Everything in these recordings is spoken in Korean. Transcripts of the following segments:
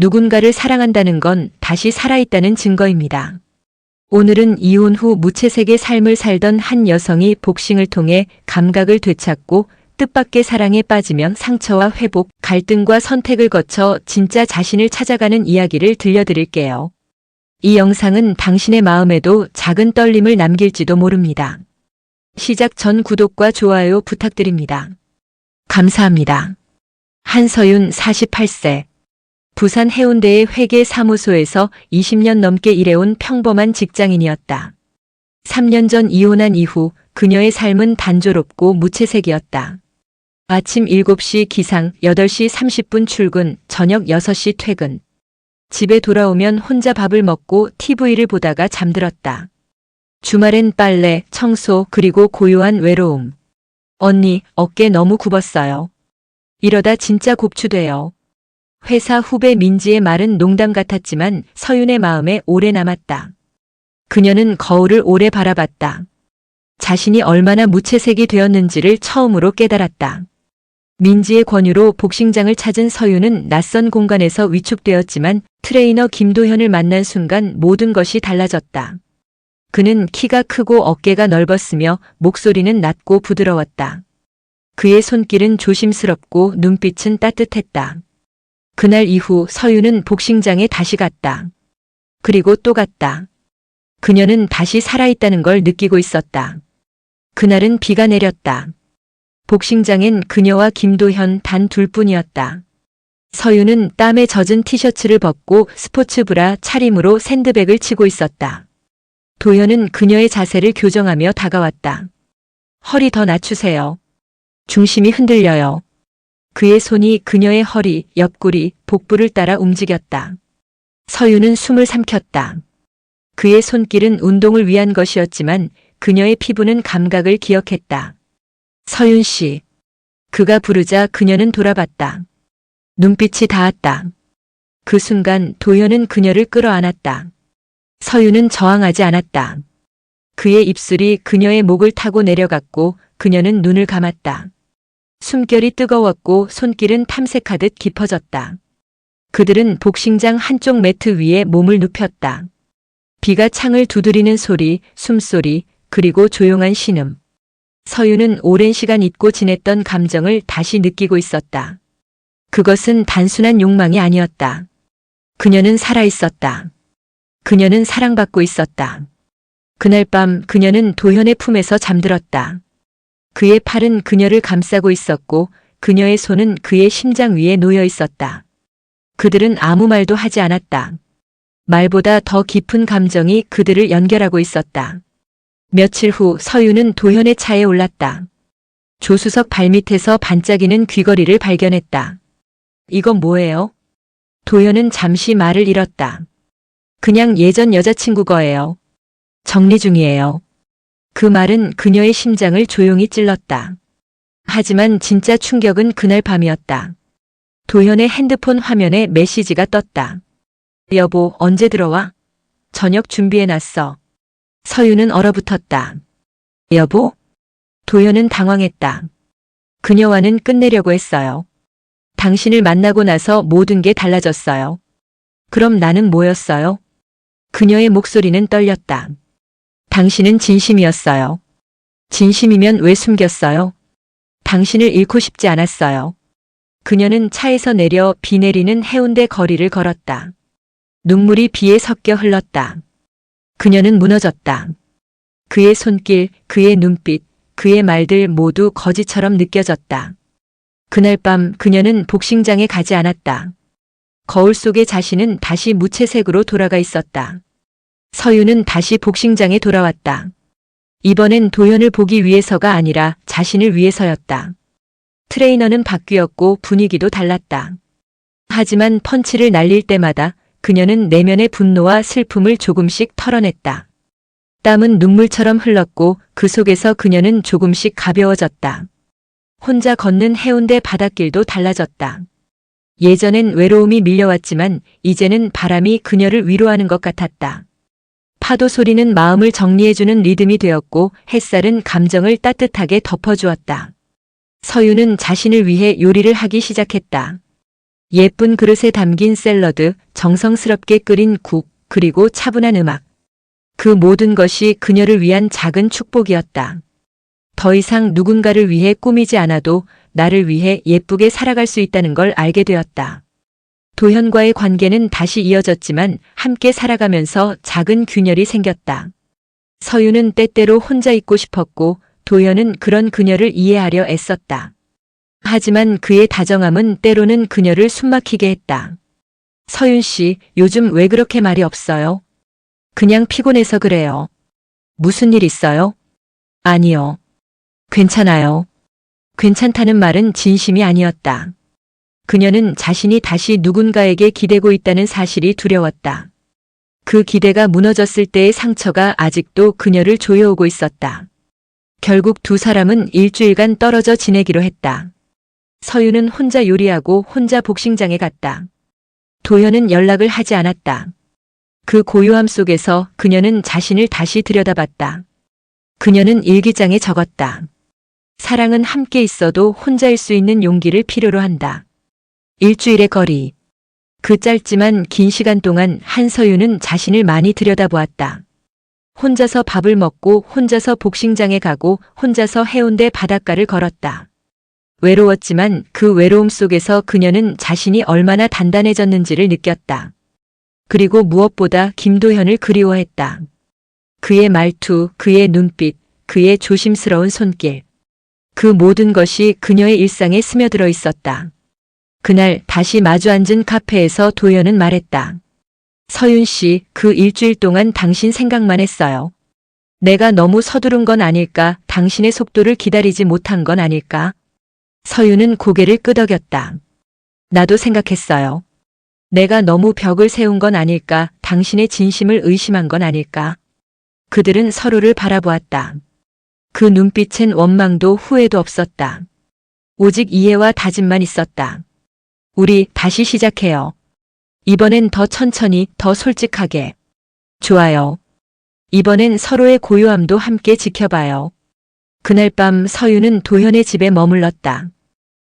누군가를 사랑한다는 건 다시 살아있다는 증거입니다. 오늘은 이혼 후 무채색의 삶을 살던 한 여성이 복싱을 통해 감각을 되찾고 뜻밖의 사랑에 빠지며 상처와 회복, 갈등과 선택을 거쳐 진짜 자신을 찾아가는 이야기를 들려드릴게요. 이 영상은 당신의 마음에도 작은 떨림을 남길지도 모릅니다. 시작 전 구독과 좋아요 부탁드립니다. 감사합니다. 한서윤 48세. 부산 해운대의 회계 사무소에서 20년 넘게 일해온 평범한 직장인이었다. 3년 전 이혼한 이후 그녀의 삶은 단조롭고 무채색이었다. 아침 7시 기상, 8시 30분 출근, 저녁 6시 퇴근. 집에 돌아오면 혼자 밥을 먹고 TV를 보다가 잠들었다. 주말엔 빨래, 청소, 그리고 고요한 외로움. 언니, 어깨 너무 굽었어요. 이러다 진짜 곱추돼요. 회사 후배 민지의 말은 농담 같았지만 서윤의 마음에 오래 남았다. 그녀는 거울을 오래 바라봤다. 자신이 얼마나 무채색이 되었는지를 처음으로 깨달았다. 민지의 권유로 복싱장을 찾은 서윤은 낯선 공간에서 위축되었지만 트레이너 김도현을 만난 순간 모든 것이 달라졌다. 그는 키가 크고 어깨가 넓었으며 목소리는 낮고 부드러웠다. 그의 손길은 조심스럽고 눈빛은 따뜻했다. 그날 이후 서윤은 복싱장에 다시 갔다. 그리고 또 갔다. 그녀는 다시 살아있다는 걸 느끼고 있었다. 그날은 비가 내렸다. 복싱장엔 그녀와 김도현 단 둘뿐이었다. 서윤은 땀에 젖은 티셔츠를 벗고 스포츠 브라 차림으로 샌드백을 치고 있었다. 도현은 그녀의 자세를 교정하며 다가왔다. 허리 더 낮추세요. 중심이 흔들려요. 그의 손이 그녀의 허리, 옆구리, 복부를 따라 움직였다. 서윤은 숨을 삼켰다. 그의 손길은 운동을 위한 것이었지만 그녀의 피부는 감각을 기억했다. 서윤 씨. 그가 부르자 그녀는 돌아봤다. 눈빛이 닿았다. 그 순간 도현은 그녀를 끌어안았다. 서윤은 저항하지 않았다. 그의 입술이 그녀의 목을 타고 내려갔고 그녀는 눈을 감았다. 숨결이 뜨거웠고 손길은 탐색하듯 깊어졌다. 그들은 복싱장 한쪽 매트 위에 몸을 눕혔다. 비가 창을 두드리는 소리, 숨소리, 그리고 조용한 신음. 서윤은 오랜 시간 잊고 지냈던 감정을 다시 느끼고 있었다. 그것은 단순한 욕망이 아니었다. 그녀는 살아있었다. 그녀는 사랑받고 있었다. 그날 밤 그녀는 도현의 품에서 잠들었다. 그의 팔은 그녀를 감싸고 있었고 그녀의 손은 그의 심장 위에 놓여 있었다. 그들은 아무 말도 하지 않았다. 말보다 더 깊은 감정이 그들을 연결하고 있었다. 며칠 후 서유는 도현의 차에 올랐다. 조수석 발밑에서 반짝이는 귀걸이를 발견했다. 이건 뭐예요? 도현은 잠시 말을 잃었다. 그냥 예전 여자친구 거예요. 정리 중이에요. 그 말은 그녀의 심장을 조용히 찔렀다. 하지만 진짜 충격은 그날 밤이었다. 도현의 핸드폰 화면에 메시지가 떴다. 여보, 언제 들어와? 저녁 준비해놨어. 서유는 얼어붙었다. 여보? 도현은 당황했다. 그녀와는 끝내려고 했어요. 당신을 만나고 나서 모든 게 달라졌어요. 그럼 나는 뭐였어요? 그녀의 목소리는 떨렸다. 당신은 진심이었어요. 진심이면 왜 숨겼어요? 당신을 잃고 싶지 않았어요. 그녀는 차에서 내려 비 내리는 해운대 거리를 걸었다. 눈물이 비에 섞여 흘렀다. 그녀는 무너졌다. 그의 손길, 그의 눈빛, 그의 말들 모두 거짓처럼 느껴졌다. 그날 밤 그녀는 복싱장에 가지 않았다. 거울 속의 자신은 다시 무채색으로 돌아가 있었다. 서유는 다시 복싱장에 돌아왔다. 이번엔 도현을 보기 위해서가 아니라 자신을 위해서였다. 트레이너는 바뀌었고 분위기도 달랐다. 하지만 펀치를 날릴 때마다 그녀는 내면의 분노와 슬픔을 조금씩 털어냈다. 땀은 눈물처럼 흘렀고 그 속에서 그녀는 조금씩 가벼워졌다. 혼자 걷는 해운대 바닷길도 달라졌다. 예전엔 외로움이 밀려왔지만 이제는 바람이 그녀를 위로하는 것 같았다. 파도 소리는 마음을 정리해주는 리듬이 되었고 햇살은 감정을 따뜻하게 덮어주었다. 서유는 자신을 위해 요리를 하기 시작했다. 예쁜 그릇에 담긴 샐러드, 정성스럽게 끓인 국, 그리고 차분한 음악. 그 모든 것이 그녀를 위한 작은 축복이었다. 더 이상 누군가를 위해 꾸미지 않아도 나를 위해 예쁘게 살아갈 수 있다는 걸 알게 되었다. 도현과의 관계는 다시 이어졌지만 함께 살아가면서 작은 균열이 생겼다. 서유는 때때로 혼자 있고 싶었고 도현은 그런 그녀를 이해하려 애썼다. 하지만 그의 다정함은 때로는 그녀를 숨막히게 했다. 서윤 씨, 요즘 왜 그렇게 말이 없어요? 그냥 피곤해서 그래요. 무슨 일 있어요? 아니요. 괜찮아요. 괜찮다는 말은 진심이 아니었다. 그녀는 자신이 다시 누군가에게 기대고 있다는 사실이 두려웠다. 그 기대가 무너졌을 때의 상처가 아직도 그녀를 조여오고 있었다. 결국 두 사람은 일주일간 떨어져 지내기로 했다. 서유는 혼자 요리하고 혼자 복싱장에 갔다. 도현은 연락을 하지 않았다. 그 고요함 속에서 그녀는 자신을 다시 들여다봤다. 그녀는 일기장에 적었다. 사랑은 함께 있어도 혼자일 수 있는 용기를 필요로 한다. 일주일의 거리. 그 짧지만 긴 시간 동안 한서유는 자신을 많이 들여다보았다. 혼자서 밥을 먹고 혼자서 복싱장에 가고 혼자서 해운대 바닷가를 걸었다. 외로웠지만 그 외로움 속에서 그녀는 자신이 얼마나 단단해졌는지를 느꼈다. 그리고 무엇보다 김도현을 그리워했다. 그의 말투, 그의 눈빛, 그의 조심스러운 손길. 그 모든 것이 그녀의 일상에 스며들어 있었다. 그날 다시 마주 앉은 카페에서 도현은 말했다. 서윤 씨, 그 일주일 동안 당신 생각만 했어요. 내가 너무 서두른 건 아닐까, 당신의 속도를 기다리지 못한 건 아닐까? 서윤은 고개를 끄덕였다. 나도 생각했어요. 내가 너무 벽을 세운 건 아닐까, 당신의 진심을 의심한 건 아닐까. 그들은 서로를 바라보았다. 그 눈빛엔 원망도 후회도 없었다. 오직 이해와 다짐만 있었다. 우리 다시 시작해요. 이번엔 더 천천히, 더 솔직하게. 좋아요. 이번엔 서로의 고요함도 함께 지켜봐요. 그날 밤 서유는 도현의 집에 머물렀다.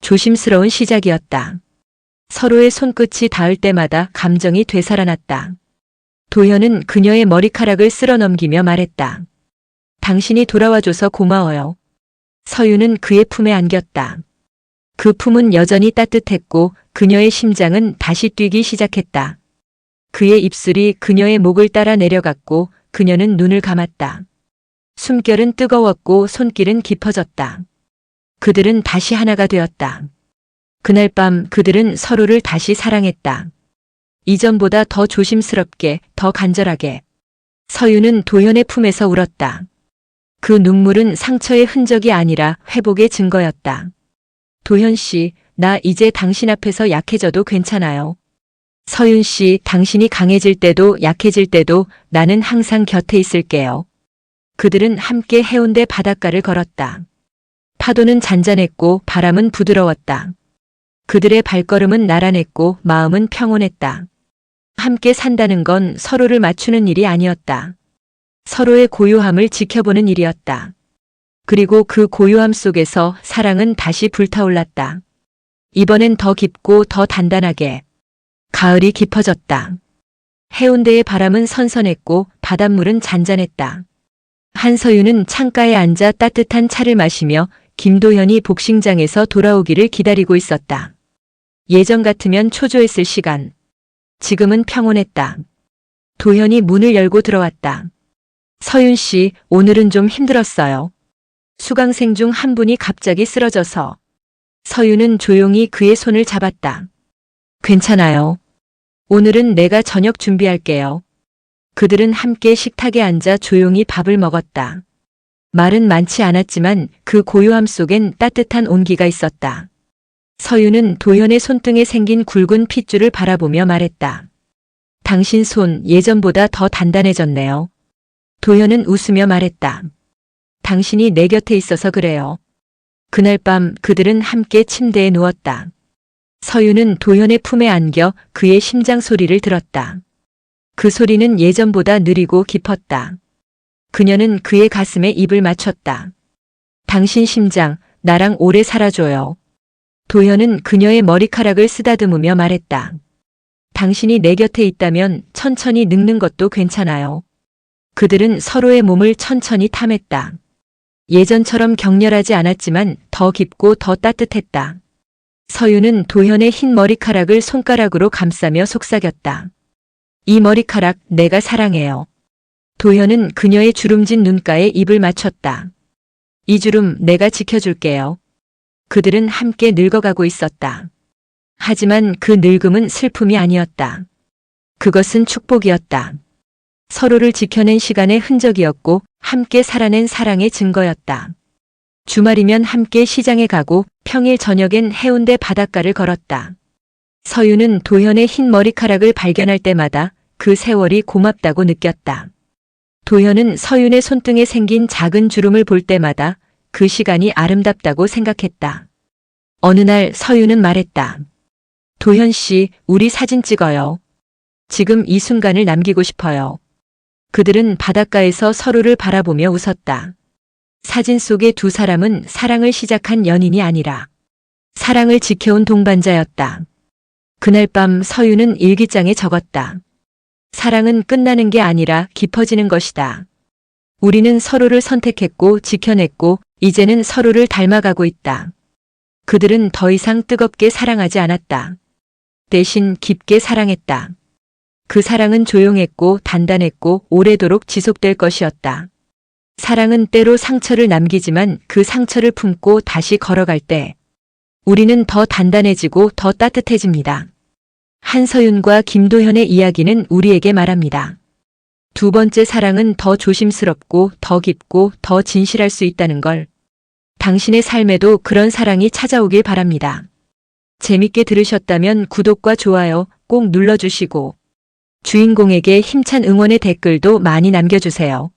조심스러운 시작이었다. 서로의 손끝이 닿을 때마다 감정이 되살아났다. 도현은 그녀의 머리카락을 쓸어 넘기며 말했다. 당신이 돌아와줘서 고마워요. 서유는 그의 품에 안겼다. 그 품은 여전히 따뜻했고 그녀의 심장은 다시 뛰기 시작했다. 그의 입술이 그녀의 목을 따라 내려갔고 그녀는 눈을 감았다. 숨결은 뜨거웠고 손길은 깊어졌다. 그들은 다시 하나가 되었다. 그날 밤 그들은 서로를 다시 사랑했다. 이전보다 더 조심스럽게, 더 간절하게. 서유는 도현의 품에서 울었다. 그 눈물은 상처의 흔적이 아니라 회복의 증거였다. 도현 씨, 나 이제 당신 앞에서 약해져도 괜찮아요. 서윤 씨, 당신이 강해질 때도 약해질 때도 나는 항상 곁에 있을게요. 그들은 함께 해운대 바닷가를 걸었다. 파도는 잔잔했고 바람은 부드러웠다. 그들의 발걸음은 나란했고 마음은 평온했다. 함께 산다는 건 서로를 맞추는 일이 아니었다. 서로의 고요함을 지켜보는 일이었다. 그리고 그 고요함 속에서 사랑은 다시 불타올랐다. 이번엔 더 깊고 더 단단하게. 가을이 깊어졌다. 해운대의 바람은 선선했고 바닷물은 잔잔했다. 한서유는 창가에 앉아 따뜻한 차를 마시며 김도현이 복싱장에서 돌아오기를 기다리고 있었다. 예전 같으면 초조했을 시간. 지금은 평온했다. 도현이 문을 열고 들어왔다. 서윤 씨, 오늘은 좀 힘들었어요. 수강생 중 한 분이 갑자기 쓰러져서 서윤은 조용히 그의 손을 잡았다. 괜찮아요. 오늘은 내가 저녁 준비할게요. 그들은 함께 식탁에 앉아 조용히 밥을 먹었다. 말은 많지 않았지만 그 고요함 속엔 따뜻한 온기가 있었다. 서윤은 도현의 손등에 생긴 굵은 핏줄을 바라보며 말했다. 당신 손 예전보다 더 단단해졌네요. 도현은 웃으며 말했다. 당신이 내 곁에 있어서 그래요. 그날 밤 그들은 함께 침대에 누웠다. 서유는 도현의 품에 안겨 그의 심장 소리를 들었다. 그 소리는 예전보다 느리고 깊었다. 그녀는 그의 가슴에 입을 맞췄다. 당신 심장, 나랑 오래 살아줘요. 도현은 그녀의 머리카락을 쓰다듬으며 말했다. 당신이 내 곁에 있다면 천천히 늙는 것도 괜찮아요. 그들은 서로의 몸을 천천히 탐했다. 예전처럼 격렬하지 않았지만 더 깊고 더 따뜻했다. 서유는 도현의 흰 머리카락을 손가락으로 감싸며 속삭였다. 이 머리카락 내가 사랑해요. 도현은 그녀의 주름진 눈가에 입을 맞췄다. 이 주름 내가 지켜줄게요. 그들은 함께 늙어가고 있었다. 하지만 그 늙음은 슬픔이 아니었다. 그것은 축복이었다. 서로를 지켜낸 시간의 흔적이었고 함께 살아낸 사랑의 증거였다. 주말이면 함께 시장에 가고 평일 저녁엔 해운대 바닷가를 걸었다. 서유는 도현의 흰 머리카락을 발견할 때마다 그 세월이 고맙다고 느꼈다. 도현은 서윤의 손등에 생긴 작은 주름을 볼 때마다 그 시간이 아름답다고 생각했다. 어느 날 서윤은 말했다. 도현 씨, 우리 사진 찍어요. 지금 이 순간을 남기고 싶어요. 그들은 바닷가에서 서로를 바라보며 웃었다. 사진 속의 두 사람은 사랑을 시작한 연인이 아니라 사랑을 지켜온 동반자였다. 그날 밤 서유는 일기장에 적었다. 사랑은 끝나는 게 아니라 깊어지는 것이다. 우리는 서로를 선택했고 지켜냈고 이제는 서로를 닮아가고 있다. 그들은 더 이상 뜨겁게 사랑하지 않았다. 대신 깊게 사랑했다. 그 사랑은 조용했고 단단했고 오래도록 지속될 것이었다. 사랑은 때로 상처를 남기지만 그 상처를 품고 다시 걸어갈 때 우리는 더 단단해지고 더 따뜻해집니다. 한서윤과 김도현의 이야기는 우리에게 말합니다. 두 번째 사랑은 더 조심스럽고 더 깊고 더 진실할 수 있다는 걸 당신의 삶에도 그런 사랑이 찾아오길 바랍니다. 재밌게 들으셨다면 구독과 좋아요 꼭 눌러주시고 주인공에게 힘찬 응원의 댓글도 많이 남겨주세요.